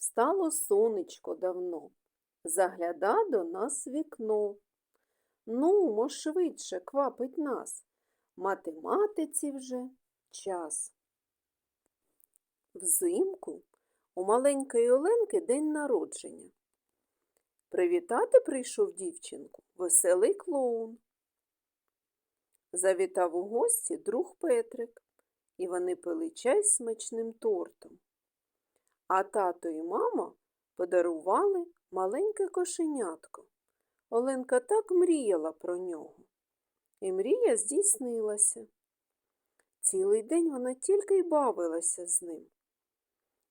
Встало сонечко давно, загляда до нас вікно. Ну, мо швидше квапить нас, математиці вже час. Взимку у маленької Оленки день народження. Привітати прийшов дівчинку веселий клоун. Завітав у гості друг Петрик, і вони пили чай з смачним тортом. А тато і мама подарували маленьке кошенятко. Оленка так мріяла про нього. І мрія здійснилася. Цілий день вона тільки й бавилася з ним.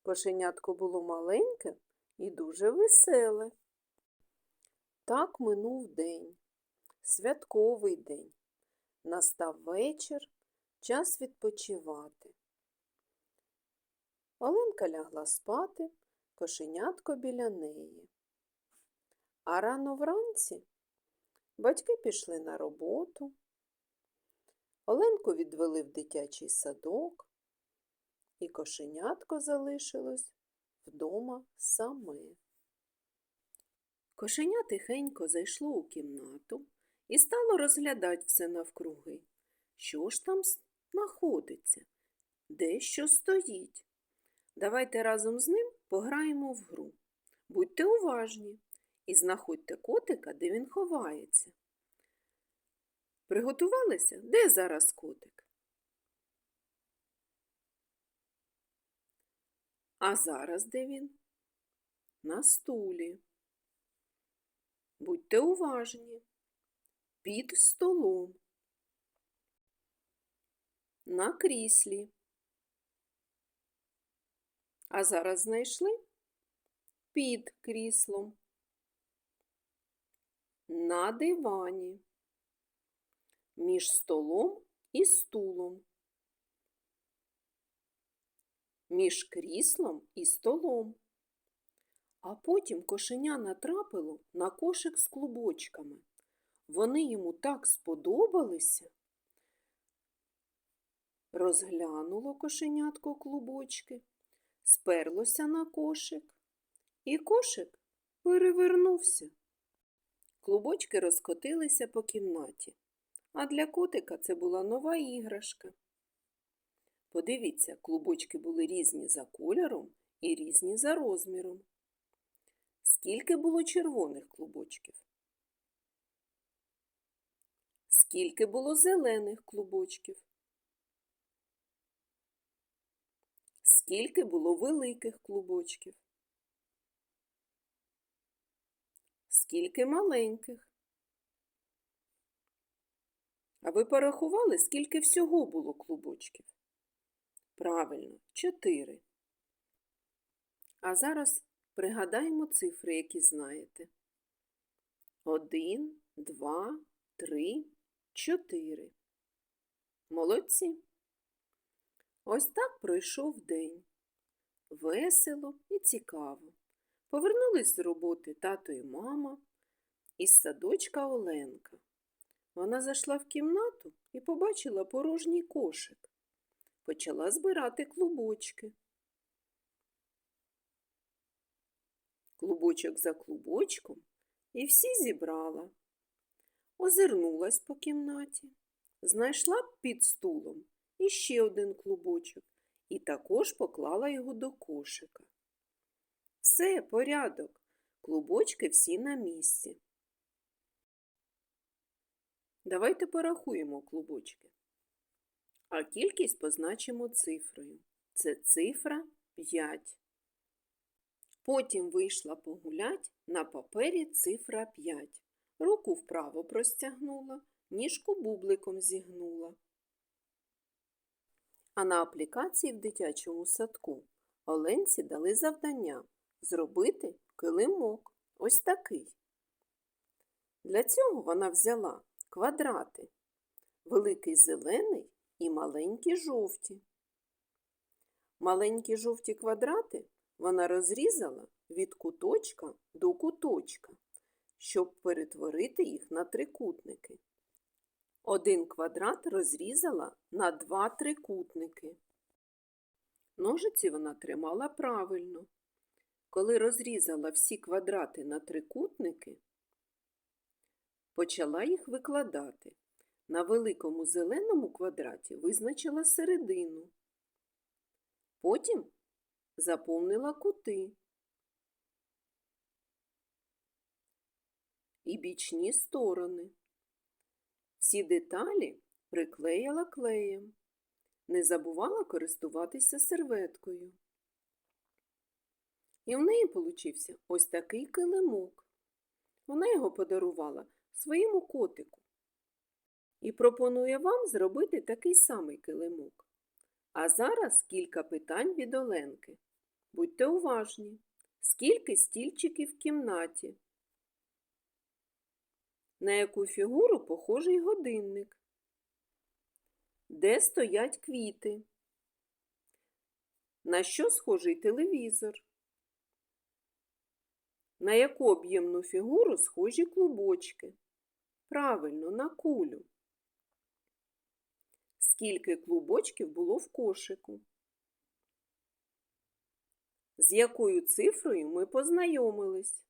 Кошенятко було маленьке і дуже веселе. Так минув день, святковий день. Настав вечір, час відпочивати. Оленка лягла спати, кошенятко біля неї. А рано вранці батьки пішли на роботу. Оленку відвели в дитячий садок, і кошенятко залишилось вдома саме. Кошеня тихенько зайшло у кімнату і стало розглядати все навкруги. Що ж там знаходиться? Де що стоїть? Давайте разом з ним пограємо в гру. Будьте уважні і знаходьте котика, де він ховається. Приготувалися? Де зараз котик? А зараз де він? На стулі. Будьте уважні. Під столом. На кріслі. А зараз знайшли під кріслом. На дивані. Між столом і стулом. Між кріслом і столом. А потім кошеня натрапило на кошик з клубочками. Вони йому так сподобалися. Розглянуло кошенятко клубочки, сперлося на кошик, і кошик перевернувся. Клубочки розкотилися по кімнаті, а для котика це була нова іграшка. Подивіться, клубочки були різні за кольором і різні за розміром. Скільки було червоних клубочків? Скільки було зелених клубочків? Скільки було великих клубочків? Скільки маленьких? А ви порахували, скільки всього було клубочків? Правильно, чотири. А зараз пригадаємо цифри, які знаєте. Один, два, три, чотири. Молодці. Ось так пройшов день. Весело і цікаво. Повернулись з роботи тато і мама, із садочка Оленка. Вона зайшла в кімнату і побачила порожній кошик. Почала збирати клубочки. Клубочок за клубочком і всі зібрала. Озирнулась по кімнаті, знайшла під стулом іще один клубочок і також поклала його до кошика. Все, порядок, клубочки всі на місці. Давайте порахуємо клубочки. А кількість позначимо цифрою. Це цифра 5. Потім вийшла погулять на папері цифра 5. Руку вправо простягнула, ніжку бубликом зігнула. А на аплікації в дитячому садку Оленці дали завдання зробити килимок. Ось такий. Для цього вона взяла квадрати, великий зелений і маленькі жовті. Маленькі жовті квадрати вона розрізала від куточка до куточка, щоб перетворити їх на трикутники. Один квадрат розрізала на два трикутники. Ножиці вона тримала правильно. Коли розрізала всі квадрати на трикутники, почала їх викладати. На великому зеленому квадраті визначила середину. Потім заповнила кути і бічні сторони. Всі деталі приклеїла клеєм. Не забувала користуватися серветкою. І в неї получився ось такий килимок. Вона його подарувала своєму котику. І пропонує вам зробити такий самий килимок. А зараз кілька питань від Оленки. Будьте уважні. Скільки стільчиків в кімнаті? На яку фігуру похожий годинник? Де стоять квіти? На що схожий телевізор? На яку об'ємну фігуру схожі клубочки? Правильно, на кулю. Скільки клубочків було в кошику? З якою цифрою ми познайомились?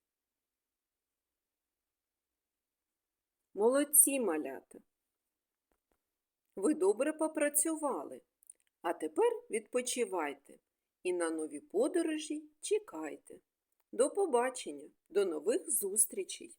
Молодці малята! Ви добре попрацювали, а тепер відпочивайте і на нові подорожі чекайте. До побачення, до нових зустрічей!